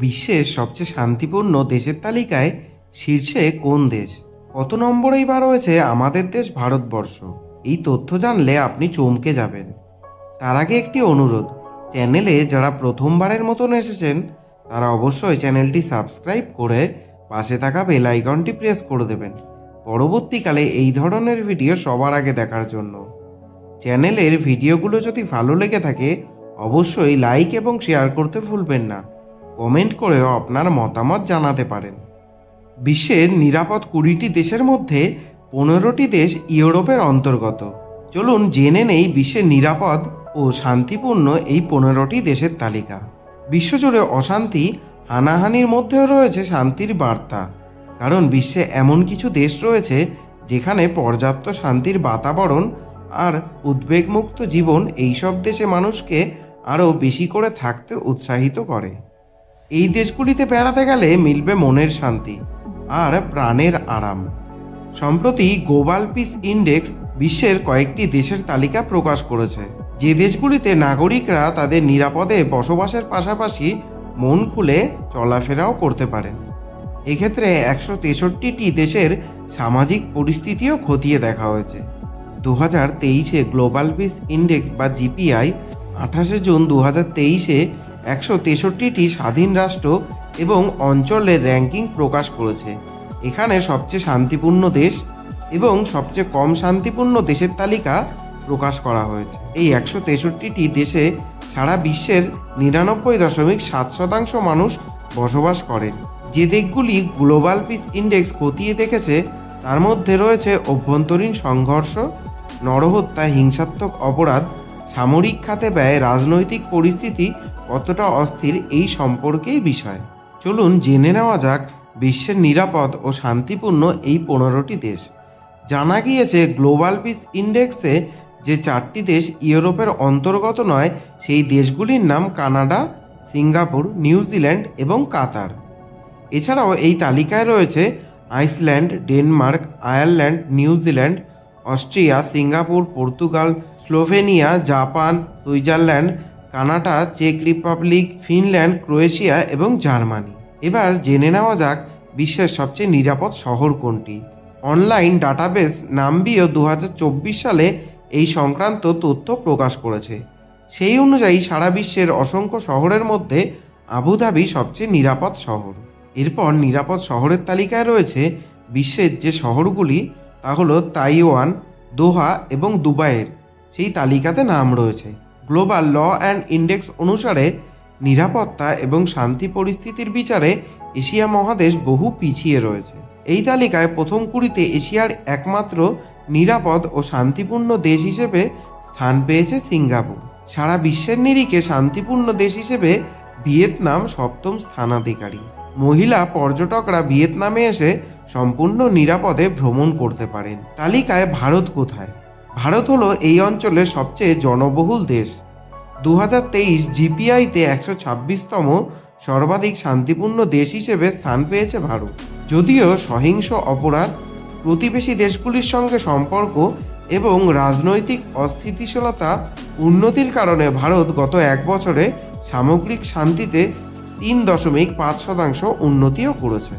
বিশ্বের সবচেয়ে শান্তিপূর্ণ দেশের তালিকায় শীর্ষে কোন দেশ? কত নম্বরেই বা রয়েছে আমাদের দেশ ভারতবর্ষ? এই তথ্য জানলে আপনি চমকে যাবেন। তার আগে একটি অনুরোধ, চ্যানেলে যারা প্রথমবারের মতন এসেছেন, তারা অবশ্যই চ্যানেলটি সাবস্ক্রাইব করে পাশে থাকা বেল আইকনটি প্রেস করে দেবেন। পরবর্তীকালে এই ধরনের ভিডিও সবার আগে দেখার জন্য। চ্যানেলের ভিডিওগুলো যদি ভালো লেগে থাকে, অবশ্যই লাইক এবং শেয়ার করতে ভুলবেন না। কমেন্ট করেও আপনার মতামত জানাতে পারেন। বিশ্বের নিরাপদ কুড়িটি দেশের মধ্যে পনেরোটি দেশ ইউরোপের অন্তর্গত। চলুন জেনে নেই বিশ্বের নিরাপদ ও শান্তিপূর্ণ এই পনেরোটি দেশের তালিকা। বিশ্বজুড়ে অশান্তি, হানাহানির মধ্যেও রয়েছে শান্তির বার্তা। কারণ বিশ্বে এমন কিছু দেশ রয়েছে যেখানে পর্যাপ্ত শান্তির বাতাবরণ আর উদ্বেগমুক্ত জীবন এইসব দেশে মানুষকে আরও বেশি করে থাকতে উৎসাহিত করে। এই দেশগুলিতে বেড়াতে গেলে মিলবে মনের শান্তি আর প্রাণের আরাম। সম্প্রতি গ্লোবাল পিস ইন্ডেক্স বিশ্বের কয়েকটি দেশের তালিকা প্রকাশ করেছে। যে দেশগুলিতে নাগরিকরা তাদের নিরাপদে বসবাসের পাশাপাশি মন খুলে চলাফেরাও করতে পারেন। এক্ষেত্রে একশো তেষট্টিটি দেশের সামাজিক পরিস্থিতিও খতিয়ে দেখা হয়েছে। দু হাজার তেইশে গ্লোবাল পিস ইন্ডেক্স বা জিপিআই আঠাশে জুন দু হাজার তেইশে একশো তেষট্টিটি স্বাধীন রাষ্ট্র এবং অঞ্চলের র্যাঙ্কিং প্রকাশ করেছে। এখানে সবচেয়ে শান্তিপূর্ণ দেশ এবং সবচেয়ে কম শান্তিপূর্ণ দেশের তালিকা প্রকাশ করা হয়েছে। এই একশো তেষট্টিটি দেশে সারা বিশ্বের নিরানব্বই দশমিক সাত শতাংশ মানুষ বসবাস করেন যে দেশগুলি গ্লোবাল পিস ইন্ডেক্স খতিয়ে দেখেছে, তার মধ্যে রয়েছে অভ্যন্তরীণ সংঘর্ষ, নরহত্যা, হিংসাত্মক অপরাধ, সামরিক খাতে ব্যয়, রাজনৈতিক পরিস্থিতি কতটা অস্থির এই সম্পর্কেই বিষয়। চলুন জেনে নেওয়া যাক বিশ্বের নিরাপদ ও শান্তিপূর্ণ এই পনেরোটি দেশ। জানা গিয়েছে গ্লোবাল পিস ইন্ডেক্সে যে চারটি দেশ ইউরোপের অন্তর্গত নয়, সেই দেশগুলির নাম কানাডা, সিঙ্গাপুর নিউজিল্যান্ড এবং কাতার। এছাড়াও এই তালিকায় রয়েছে Iceland, Denmark, Ireland New Zealand Austria, Singapore, Portugal, Slovenia, Japan, Switzerland Canada, চেক রিপাবলিক, ফিনল্যান্ড, ক্রোয়েশিয়া এবং জার্মানি। এবার জেনে নেওয়া যাক বিশ্বের সবচেয়ে নিরাপদ শহর কোনটি। অনলাইন ডাটাবেস নাম্বিও দু হাজার চব্বিশ সালে এই সংক্রান্ত তথ্য প্রকাশ করেছে। সেই অনুযায়ী সারা বিশ্বের অসংখ্য শহরের মধ্যে আবুধাবি সবচেয়ে নিরাপদ শহর। এরপর নিরাপদ শহরের তালিকায় রয়েছে বিশ্বের যে শহরগুলি, তা হলো তাইওয়ান, দোহা এবং দুবাইয়ের। সেই তালিকাতে নাম রয়েছে। গ্লোবাল ল অ্যান্ড ইন্ডেক্স অনুসারে নিরাপত্তা এবং শান্তি পরিস্থিতির বিচারে এশিয়া মহাদেশ বহু পিছিয়ে রয়েছে। এই তালিকায় প্রথম কুড়িতে এশিয়ার একমাত্র নিরাপদ ও শান্তিপূর্ণ দেশ হিসেবে স্থান পেয়েছে সিঙ্গাপুর। সারা বিশ্বের নিরিখে শান্তিপূর্ণ দেশ হিসেবে ভিয়েতনাম সপ্তম স্থানাধিকারী। মহিলা পর্যটকরা ভিয়েতনামে এসে সম্পূর্ণ নিরাপদে ভ্রমণ করতে পারেন। তালিকায় ভারত কোথায়? ভারত হলো এই অঞ্চলের সবচেয়ে জনবহুল দেশ। দু হাজার তেইশ জিপিআইতে একশো ছাব্বিশতম সর্বাধিক শান্তিপূর্ণ দেশ হিসেবে স্থান পেয়েছে ভারত। যদিও সহিংস অপরাধ, প্রতিবেশী দেশগুলির সঙ্গে সম্পর্ক এবং রাজনৈতিক অস্থিতিশীলতা উন্নতির কারণে ভারত গত এক বছরে সামগ্রিক শান্তিতে তিন দশমিক পাঁচ শতাংশ উন্নতিও করেছে।